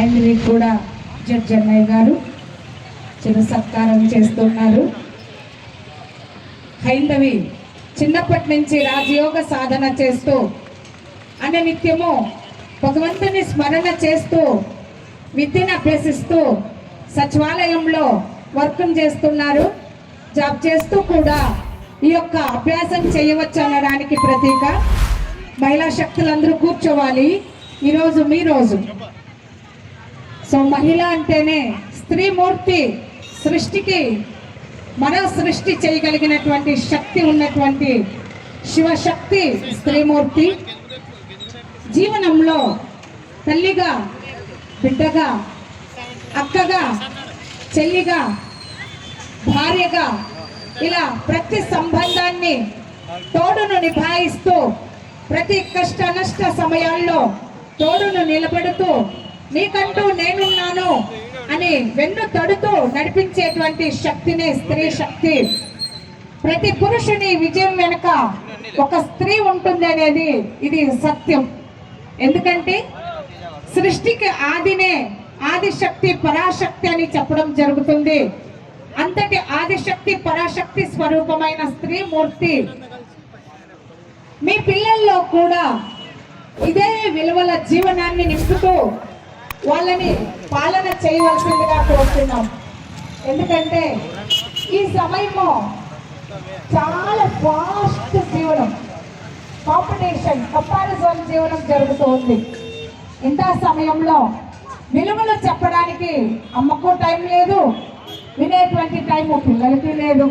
హైందవీకి కూడా జడ్జి అన్నయ్య గారు చిన్న సత్కారం చేస్తున్నారు. హైందవి చిన్నప్పటి నుంచి రాజయోగ సాధన చేస్తూ అనే నిత్యము భగవంతుని స్మరణ చేస్తూ విద్యను అభ్యసిస్తూ సచివాలయంలో వర్క్ చేస్తున్నారు. జాబ్ చేస్తూ కూడా ఈ యొక్క అభ్యాసం చేయవచ్చు అనడానికి ప్రతీక. మహిళా శక్తులందరూ కూర్చోవాలి. ఈరోజు మీ రోజు. సో మహిళ అంటేనే స్త్రీమూర్తి సృష్టికి మనం సృష్టి చేయగలిగినటువంటి శక్తి ఉన్నటువంటి శివశక్తి స్త్రీమూర్తి. జీవనంలో తల్లిగా బిడ్డగా అక్కగా చెల్లిగా భార్యగా ఇలా ప్రతి సంబంధాన్ని తోడును నిభాయిస్తూ ప్రతి కష్ట నష్ట సమయాల్లో తోడును నిలబెడుతూ నీకంటూ నేనున్నాను అని వెన్ను తడుతూ నడిపించేటువంటి శక్తిని స్త్రీ శక్తి. ప్రతి పురుషుని విజయం వెనుక ఒక స్త్రీ ఉంటుంది అనేది ఇది సత్యం. ఎందుకంటే సృష్టికి ఆదినే ఆదిశక్తి పరాశక్తి అని చెప్పడం జరుగుతుంది. అంతటి ఆదిశక్తి పరాశక్తి స్వరూపమైన స్త్రీ మూర్తి. మీ పిల్లల్లో కూడా ఇదే విలువల జీవనాన్ని నింపుతూ వాళ్ళని పాలన చేయవలసిందిగా కోరుతున్నాం. ఎందుకంటే ఈ సమయము చాలా ఫాస్ట్ జీవనం. కాంపిటీషన్ కంపారిజన్ జీవనం జరుగుతూ ఉంది ఇంత సమయంలో విలువలు చెప్పడానికి అమ్మకు టైం లేదు వినేటువంటి టైము పిల్లలకి లేదు.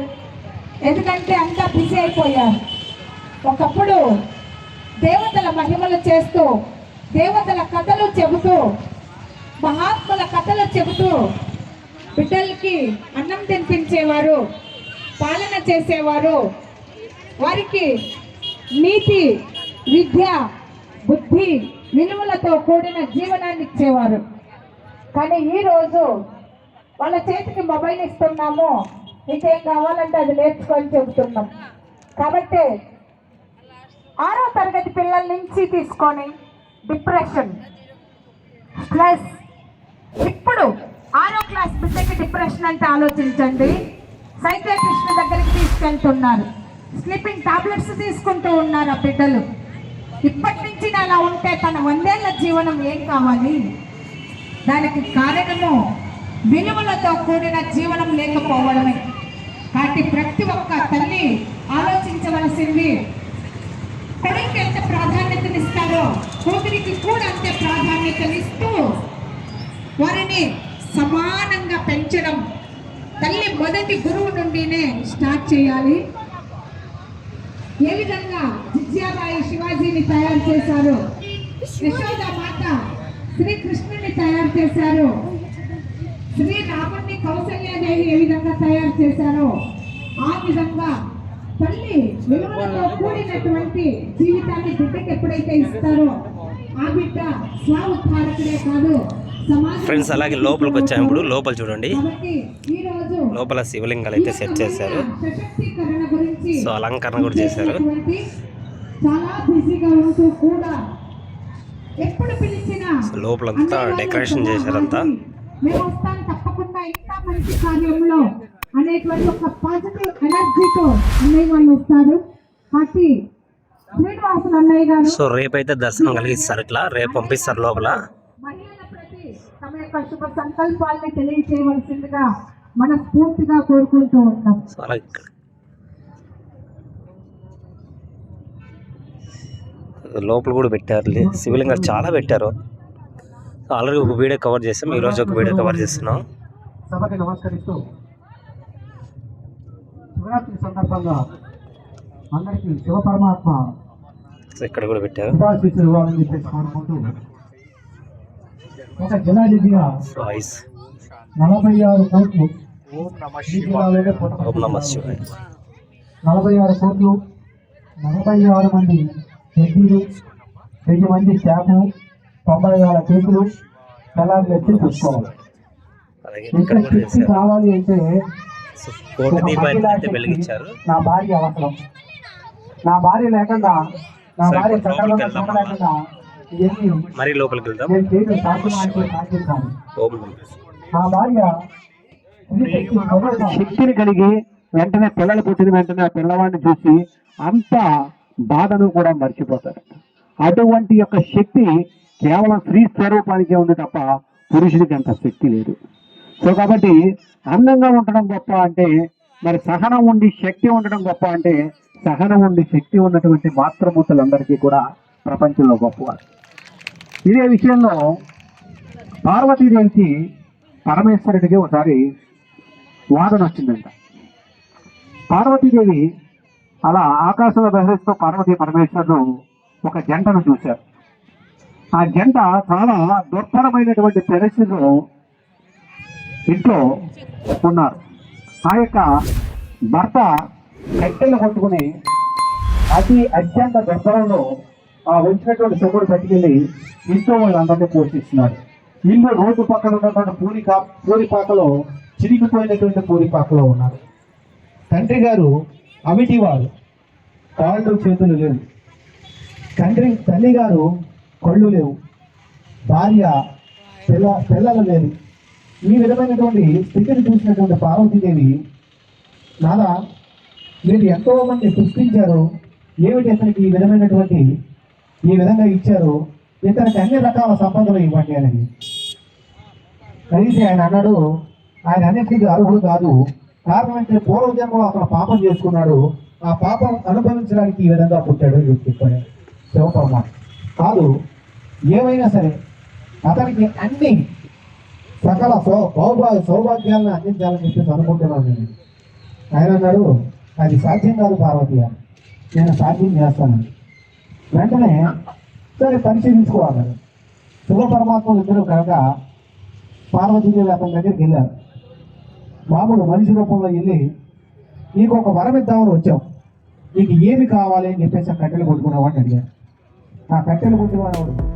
ఎందుకంటే అంతా బిజీ అయిపోయారు. ఒకప్పుడు దేవతల మహిమలు చేస్తూ దేవతల కథలు చెబుతూ మహాత్ముల కథలు చెబుతూ బిడ్డలకి అన్నం తినిపించేవారు పాలన చేసేవారు. వారికి నీతి విద్య బుద్ధి విలువలతో కూడిన జీవనాన్ని ఇచ్చేవారు. కానీ ఈరోజు వాళ్ళ చేతికి మొబైల్ ఇస్తున్నాము. నీకేం కావాలంటే అది నేర్చుకొని చెబుతున్నాం. కాబట్టి ఆరో తరగతి పిల్లల నుంచి తీసుకొని డిప్రెషన్ స్ట్రెస్ ఇప్పుడు ఆరో క్లాస్ బిడ్డకి డిప్రెషన్ అంటే ఆలోచించండి. సైకాట్రిస్ట్ దగ్గరికి తీసుకెళ్తున్నారు. స్లీపింగ్ టాబ్లెట్స్ తీసుకుంటూ ఉన్నారు ఆ బిడ్డలు. ఇప్పటి నుంచి అలా ఉంటే తన వందేళ్ళ జీవనం ఏం కావాలి? దానికి కారణము విలువలతో కూడిన జీవనం లేకపోవడమే. కాబట్టి ప్రతి ఒక్క తల్లి ఆలోచించవలసింది కొడుకు ఎంత ప్రాధాన్యతనిస్తారో కూతురికి కూడా అంతే ప్రాధాన్యతనిస్తూ వారిని సమానంగా పెంచడం తల్లి మొదటి గురువు నుండినే స్టార్ట్ చేయాలి. ఏ విధంగా విద్యాబాయి శివాజీని తయారు చేశారు? యశోద మాత శ్రీకృష్ణుని తయారు చేశారు. శ్రీ కౌశల్యాదేవి ఏ విధంగా తయారు చేశారో ఆ విధంగా తల్లి విలువలతో కూడినటువంటి జీవితాన్ని బిడ్డకి ఎప్పుడైతే ఇస్తారో ఆ బిడ్డ స్వ ఉద్ధారకుడే కాదు. ఫ్రెండ్స్ అలాగే లోపలికి వచ్చాము ఇప్పుడు. లోపల చూడండి. లోపల శివలింగాలు అయితే సెట్ చేశారు. సో అలంకరణ కూడా చేశారు. లోపలంతా డెకరేషన్ చేశారంతా. అనేటువంటి ఒక పాజిటివ్ ఎనర్జీతో అన్నయ్య వాళ్ళు వస్తారు. కాబట్టి సో రేపైతే దర్శనం కలిగిస్తారు ఇట్లా. రేపు పంపిస్తారు లోపల మహిళల ప్రతి తమ యొక్క శుభ సంకల్పాలని తెలియచేయవలసిందిగా మనస్ఫూర్తిగా కోరుకుంటూ ఉంటాం లోపల కూడా పెట్టారు శివలింగాలు చాలా పెట్టారు. ఆల్రెడీ ఒక వీడియో కవర్ చేసాం. ఈరోజు ఒక వీడియో కవర్ చేస్తున్నాం. సభకి నమస్కరిస్తూ శివరాత్రి సందర్భంగా అందరికీ శివ పరమాత్మ ఇక్కడ కూడా పెట్టారు. శుభాశీస్సులు ఇవ్వాలని చెప్పేసి కోరుకుంటూ ఒక ఐస్ నలభై ఆరు కోట్లు నలభై ఆరు కోట్లు నలభై ఆరు మంది రెడ్డిలు వెయ్యి మంది స్టాఫ్ తొంభై వేల కేకులు తెల్లారి ఎత్తి చూసుకోవాలి ఇక్కడ శక్తి కావాలి అంటే అయితే నా భార్య అవసరం. నా భార్య లేకుండా నా భార్య సకాలంలో ఇవన్నీ మరీ లోపలికి వెళ్దాం. శక్తిని కలిగి వెంటనే పిల్లలు పుట్టిన వెంటనే ఆ పిల్లవాడిని చూసి అంత బాధను కూడా మర్చిపోతారు. అటువంటి యొక్క శక్తి కేవలం స్త్రీ స్వరూపానికే ఉంది తప్ప పురుషుడికి అంత శక్తి లేదు. సో కాబట్టి అందంగా ఉండడం గొప్ప అంటే మరి సహనం ఉండి శక్తి ఉండడం గొప్ప అంటే సహనం ఉండి శక్తి ఉన్నటువంటి మాతృమూర్తులందరికీ కూడా ప్రపంచంలో గొప్పవారు. ఇదే విషయంలో పార్వతీదేవికి పరమేశ్వరుడికి ఒకసారి వాదన వచ్చిందంట. పార్వతీదేవి అలా ఆకాశంలో బహిరిస్తూ పార్వతీ పరమేశ్వరుడు ఒక జంటను చూశారు. ఆ జంట చాలా దుర్భరమైనటువంటి పరిస్థితులు ఇంట్లో ఉన్నారు. ఆ యొక్క భర్త కట్టెలు కొట్టుకుని అతి అత్యంత దుర్భరంలో ఆ వచ్చినటువంటి సొమ్ముడు పట్టుకెళ్ళి ఇంట్లో వాళ్ళందరినీ పోషిస్తున్నాడు. ఇల్లు రోడ్డు పక్కన ఉన్నటువంటి పూరికా పూరిపాకలో చిరిగిపోయినటువంటి పూరిపాకలో ఉన్నారు తండ్రి గారు అవిటివారు. కాళ్ళు చేతులు లేవు. తండ్రి తల్లి గారు కళ్ళు లేవు. భార్య పిల్ల పిల్లలు లేరు. ఈ విధమైనటువంటి స్థితిని చూసినటువంటి పార్వతీదేవి నాదా మీరు ఎంతో మంది సృష్టించారు. ఏమిటి అతనికి ఈ విధమైనటువంటి ఈ విధంగా ఇచ్చారు. ఇతనికి అన్ని రకాల సంపదలు ఇవ్వండి అని. కలిసి ఆయన అన్నాడు ఆయన అన్నింటికి అర్హుడు కాదు. కారణం అంటే పూర్వజన్మలో అతను పాపం చేసుకున్నాడు. ఆ పాపం అనుభవించడానికి ఈ విధంగా పుట్టాడు అని చెప్పాడు. శివపరమ కాదు ఏమైనా సరే అతనికి అన్ని సకల సౌ సౌభాగ్య సౌభాగ్యాలను అందించాలని చెప్పేసి అనుకుంటున్నాను నేను. ఆయన అన్నాడు అది సాధ్యం కాదు పార్వతీయ నేను సాధ్యం చేస్తాను. వెంటనే సరే పరిశీలించుకోవాలి. శివ పరమాత్మలు ఇద్దరు కనుక పార్వతీదేవి అతని దగ్గరికి వెళ్ళారు. మామూలు మనిషి రూపంలో వెళ్ళి నీకు ఒక వరం ఇద్దామని వచ్చాం నీకు ఏమి కావాలి? అని చెప్పేసి ఆ కట్టెలు కొట్టుకునేవాడిని అడిగారు. ఆ కట్టెలు కొట్టుకునేవాడు